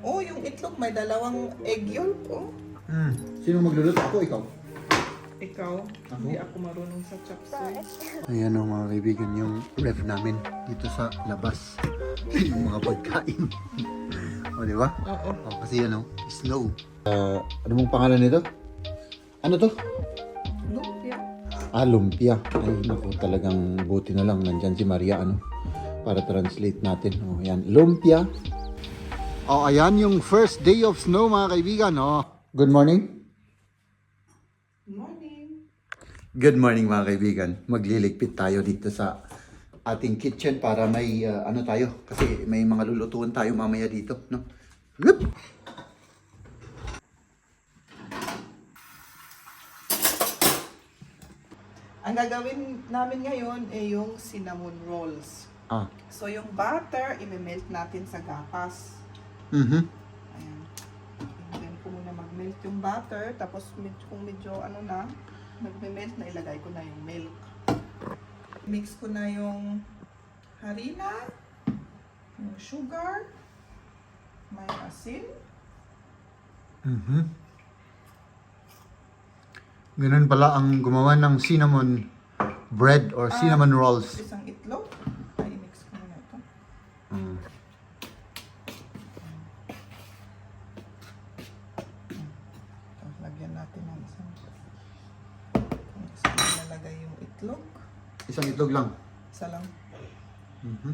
Oh, yung itlog may dalawang egg yolk. Oh. Hmm. Sino magluluto? Ako, ikaw. Ikaw, hindi ako marunong sa chopsuey. Ayan o mga kaibigan, yung ref namin dito sa labas. yung mga pagkain. o, di ba? Oo. O, kasi yan o, snow. Uh, ano mong pangalan nito? Ano to? Lumpia. Ah, lumpia. Ay, naku, talagang buti na lang. Nandyan si Maria, ano? Para translate natin. O, yan. Lumpia. O, ayan yung first day of snow, mga kaibigan. O, good morning. Morning. Good morning mga kaibigan. Magliligpit tayo dito sa ating kitchen para may uh, ano tayo kasi may mga lulutuan tayo mamaya dito, no? Yup! Ang gagawin namin ngayon ay yung cinnamon rolls. Ah. So yung butter, imemelt natin sa gapas. Mhm. Ayan. Then ko muna mag-melt yung butter. Tapos med- kung medyo ano na, nagme-melt na ilagay ko na yung milk. Mix ko na yung harina, yung sugar, may asin. Mhm. Ganun pala ang gumawa ng cinnamon bread or cinnamon rolls. Isang itlog. Ay, mix ko muna ito. Mm. Ito, lagyan natin ng isang kung gusto mo nalagay yung itlog. Isang itlog lang. Isa lang. Mhm.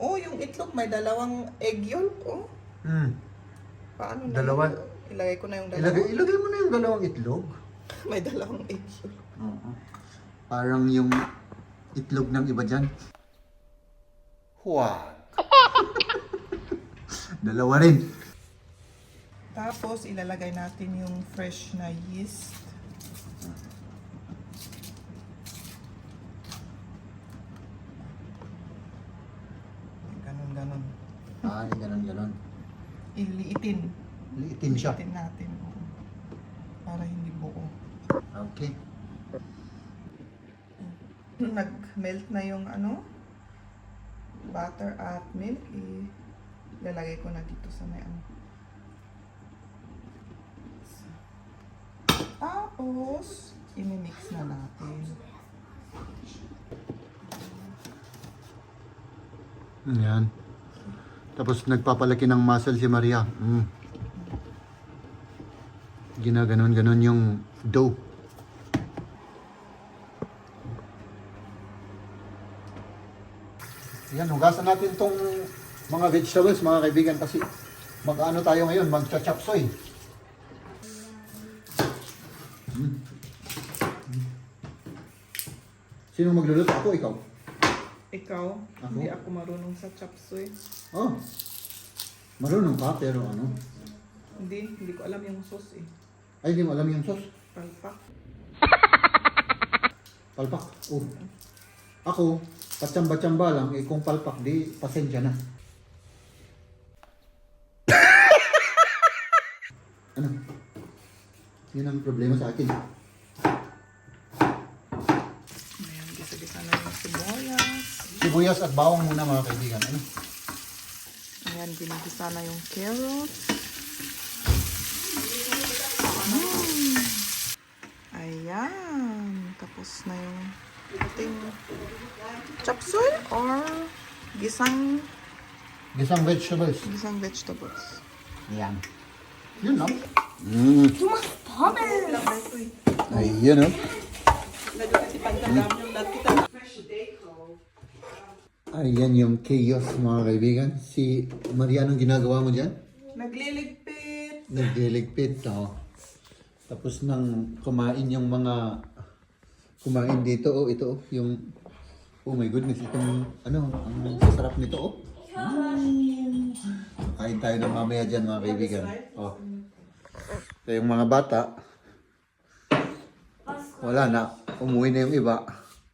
Oh, yung itlog may dalawang egg yolk. Oh, Mm. paano na Dalawa. yun? Ilagay ko na yung dalawa. Ilagay, ilagay mo na yung dalawang itlog. may dalawang egg yolk. Oo. Parang yung itlog ng iba dyan. Wow. Dalawa rin. Tapos, ilalagay natin yung fresh na yeast. Ah, ganun, ganun. Iliitin. Liitin siya. Iliitin natin. oo. Para hindi buo. Okay. Nag-melt na yung ano, butter at milk. Ilalagay ko na dito sa may ano. Tapos, imimix na natin. Yan. Tapos nagpapalaki ng muscle si Maria. Mm. Ginaganon-ganon yung dough. Yan, hugasan natin tong mga vegetables, mga kaibigan, kasi mag-ano tayo ngayon, mag-chapsoy. Mm. Sino magluluto? Ako, ikaw. Ikaw, Ako? hindi ako marunong sa chopsuey. Oh. Marunong ka, pero ano? Hindi, hindi ko alam yung sauce eh. Ay, hindi mo alam yung sauce. Palpak. Palpak. Oh. Ako, patsamba-tsamba lang. Eh, kung palpak, di, pasensya na. ano? Yun ang problema sa akin. Ayan, gisa-gisa na yung sibuyas. Sibuyas at bawang muna mga kaibigan. Ano? Ayan, ginigisa na yung carrots. Mm. Ayan. Tapos na yung ating chopsuey or gisang Gisang vegetables. gisang vegetables. Yan. Yun lang. Mm. Ay, yun oh. Ayan yung chaos mga kaibigan. Si Maria, anong ginagawa mo dyan? Nagliligpit. Nagliligpit, oh. Tapos nang kumain yung mga kumain dito, oh, ito, oh, yung oh my goodness, itong ano, ang sarap nito, oh. Mm. Kain tayo ng mamaya dyan, mga kaibigan. Oh. Ito yung mga bata. Wala na. Umuwi na yung iba.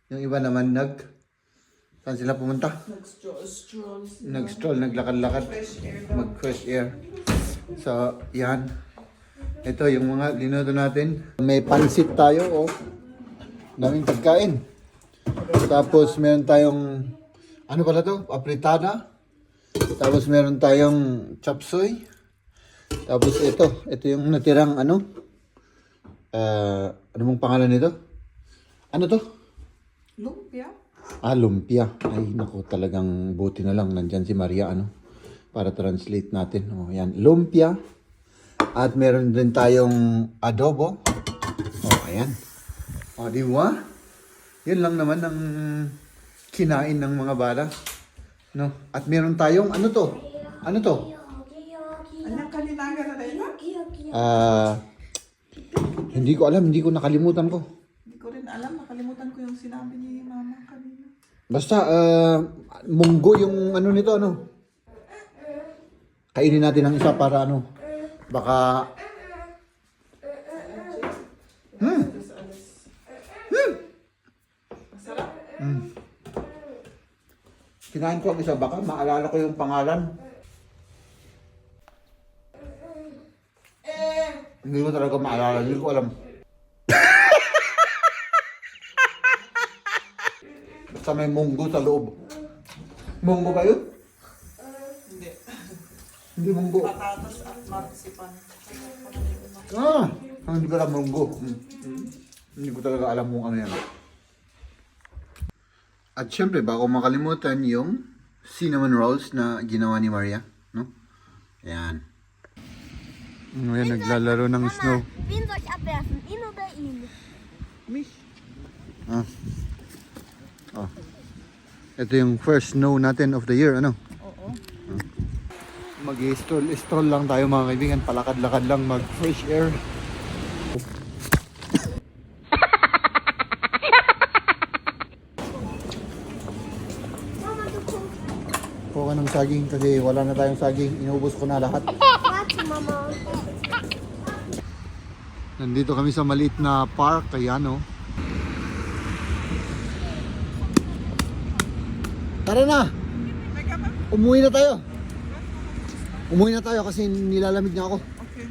Yung iba naman nag... Saan sila pumunta? Nag-stroll. Nag-stroll, naglakad-lakad. Mag-fresh air. So, yan. Ito yung mga linuto natin. May pansit tayo, oh. Daming pagkain. Tapos meron tayong, ano pala to? Apritada. Tapos meron tayong chop suey. Tapos ito, ito yung natirang ano? Ah, ano mong pangalan nito? Ano to? Lumpia. Ah, lumpia. Ay, naku, talagang buti na lang. Nandyan si Maria, ano? Para translate natin. Oh, yan. Lumpia. At meron din tayong adobo. Oh, ayan. Oh, di ba? Yun lang naman ang kinain ng mga bala. No? At meron tayong, ano to? Ano to? Anong kalinaga na rin? Ah, hindi ko alam. Hindi ko nakalimutan ko. Hindi ko rin alam. Nakalimutan ko yung sinabi ni mama kanina. Basta, ah, munggo yung ano nito, ano? Kainin natin ang isa para ano? Baka... Hmm. Masarap. Kinain ko ang isa, baka maalala ko yung pangalan. Hindi ko talaga maalala, hindi ko alam. Basta may munggo sa loob. Munggo ba yun? Hindi. Hindi munggo. Patatas at marzipan. Ah, ang hindi ko alam munggo. Hmm. Hindi ko talaga alam kung ano yan. At syempre, bago makalimutan yung cinnamon rolls na ginawa ni Maria. No? Ayan. Ngayon, naglalaro ng snow. Wen soll ich abwerfen? Ihn oder ihn? Mich. Ah. Oh. Ito yung first snow natin of the year, ano? Oo. Mag-stroll stroll lang tayo mga kaibigan. Palakad-lakad lang air. Mama, du guckst. Kuha ka ng saging kasi wala na tayong saging. Inubos ko na lahat. Nandito kami sa maliit na park, kaya no. Tara na! Umuwi na tayo! Umuwi na tayo kasi nilalamig na ako. Okay.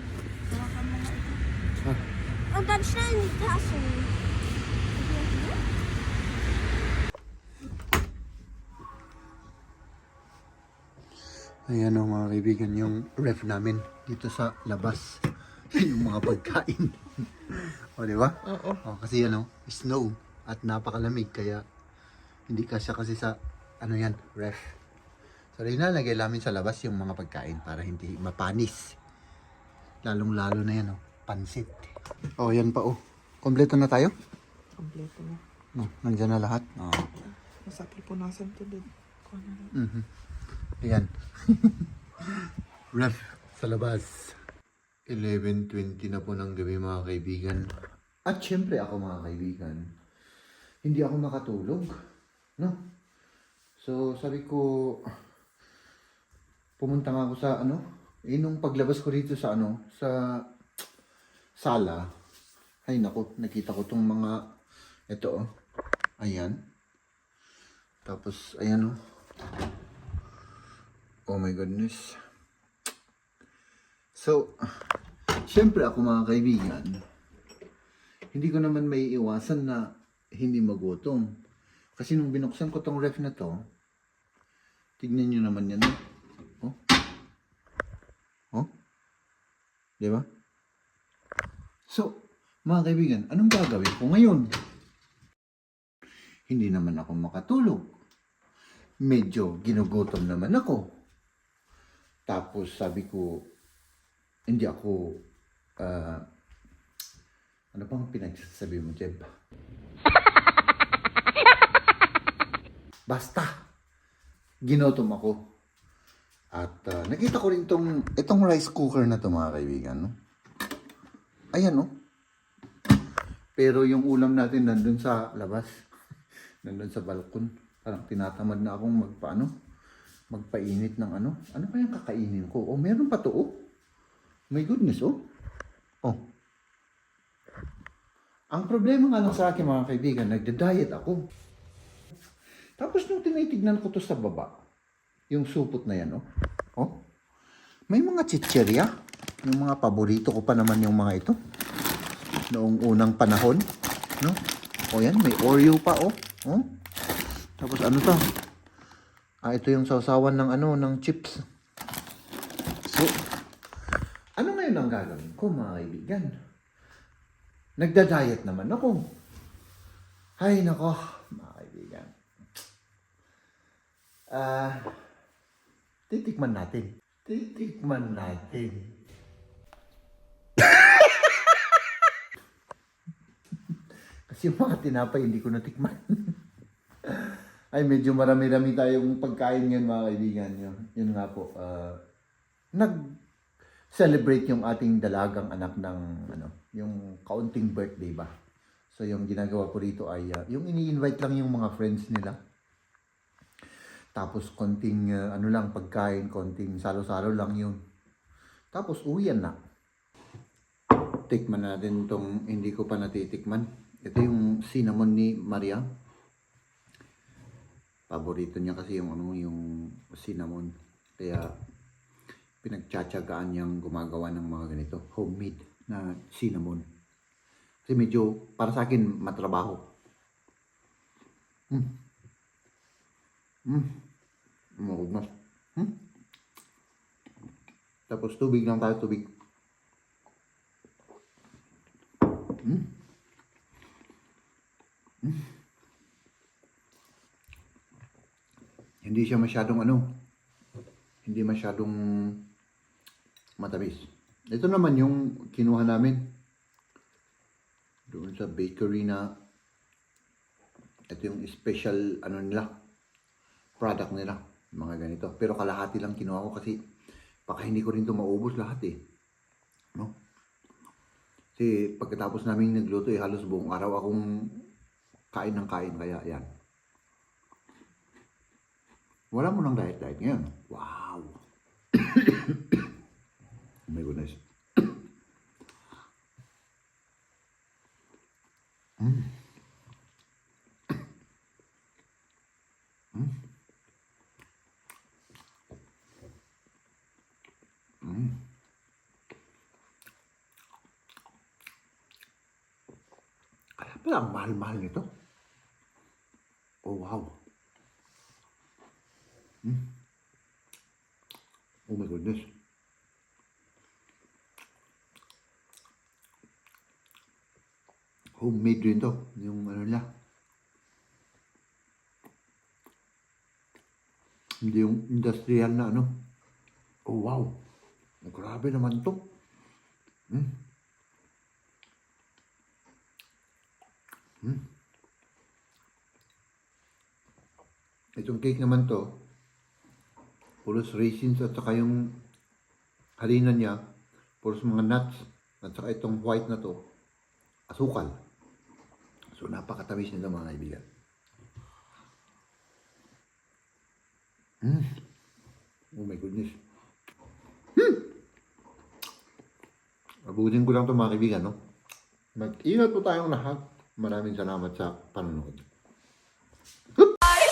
Und dann schnell in die Tasche. Ayan o mga kaibigan, yung ref namin dito sa labas. yung mga pagkain. o, di ba? Oo. O, kasi ano, snow at napakalamig kaya hindi kasya kasi sa ano yan, ref. So, nilalagay namin sa labas yung mga pagkain para hindi mapanis. Lalong-lalo na yan, oh, pansit. Oh, yan pa, oh. Kompleto na tayo? Kompleto na. No, nandyan na lahat. Oh. Nasa punasan to din. Mhm. Ayan. Ref sa labas. 11.20 na po ng gabi mga kaibigan. At syempre ako mga kaibigan, hindi ako makatulog. No? So sabi ko, pumunta nga ako sa ano, eh nung paglabas ko dito sa ano, sa sala, ay nako, nakita ko tong mga, ito oh, ayan. Tapos, ayan oh, Oh my goodness. So, syempre ako mga kaibigan, hindi ko naman may iwasan na hindi magutom. Kasi nung binuksan ko tong ref na to, tignan nyo naman yan. Oh. Oh. Di ba? So, mga kaibigan, anong gagawin ko ngayon? Hindi naman ako makatulog. Medyo ginugutom naman ako. Tapos sabi ko, hindi ako, ah, ano bang pinagsasabi mo, Jeb? Basta, ginutom ako. At ah, nakita ko rin tong, itong rice cooker na to mga kaibigan. No? Ayan, no? Pero yung ulam natin nandun sa labas. nandun sa balkon. Parang tinatamad na akong magpaano magpainit ng ano. Ano pa yung kakainin ko? Oh, meron pa to, oh. My goodness, oh. Oh. Ang problema nga lang sa akin, mga kaibigan, nagda-diet ako. Tapos nung tinitignan ko to sa baba, yung supot na yan, oh. Oh. May mga chicherya. Yung mga paborito ko pa naman yung mga ito. Noong unang panahon, no? O yan, may Oreo pa, oh. Oh. Tapos ano to? Ah, ito yung sausawan ng ano, ng chips. So, ano ngayon ang gagawin ko, mga kaibigan? Nagda-diet naman ako. Ay, nako, mga kaibigan. Ah, titikman natin. Titikman natin. Kasi yung mga tinapay, hindi ko natikman. Ay, medyo marami-rami tayong pagkain ngayon, mga kaibigan. Yun, yun nga po. ah, nag-celebrate yung ating dalagang anak ng, ano, yung kaunting birthday ba. So, yung ginagawa ko rito ay, ah, yung ini-invite lang yung mga friends nila. Tapos, konting, ah, ano lang, pagkain, konting salo-salo lang yun. Tapos, uwian na. Tikman natin tong hindi ko pa natitikman. Ito yung cinnamon ni Maria. Paborito niya kasi yung ano yung cinnamon. Kaya pinagtsatsagaan niyang gumagawa ng mga ganito, homemade na cinnamon. Kasi medyo para sa akin matrabaho. Mm. Mm. Maugmas. Hmm? Tapos tubig lang tayo, tubig. Mm. Hindi siya masyadong ano, hindi masyadong matamis. Ito naman yung kinuha namin doon sa bakery na ito yung special ano nila product nila mga ganito. Pero kalahati lang kinuha ko kasi baka hindi ko rin to maubos lahat eh no? Kasi pagkatapos namin nagluto eh halos buong araw akong kain ng kain kaya yan. Wala mo ng diet diet ngayon? Wow! Oh my goodness Kaya mahal-mahal nito. Oh, wow. Hmm. Oh my goodness. Homemade rin to. Yung ano nila. Hindi yung industrial na ano. Oh, wow. Grabe naman to. Hmm. Itong cake naman to, puros raisins at saka yung harina niya, puros mga nuts, at saka itong white na to, asukal. So napakatamis nito mga kaibigan. Mm. Oh my goodness. Hmm. Abutin ko lang to mga kaibigan, no? Mag-ingat po tayong lahat. Maraming salamat sa panonood. Ay,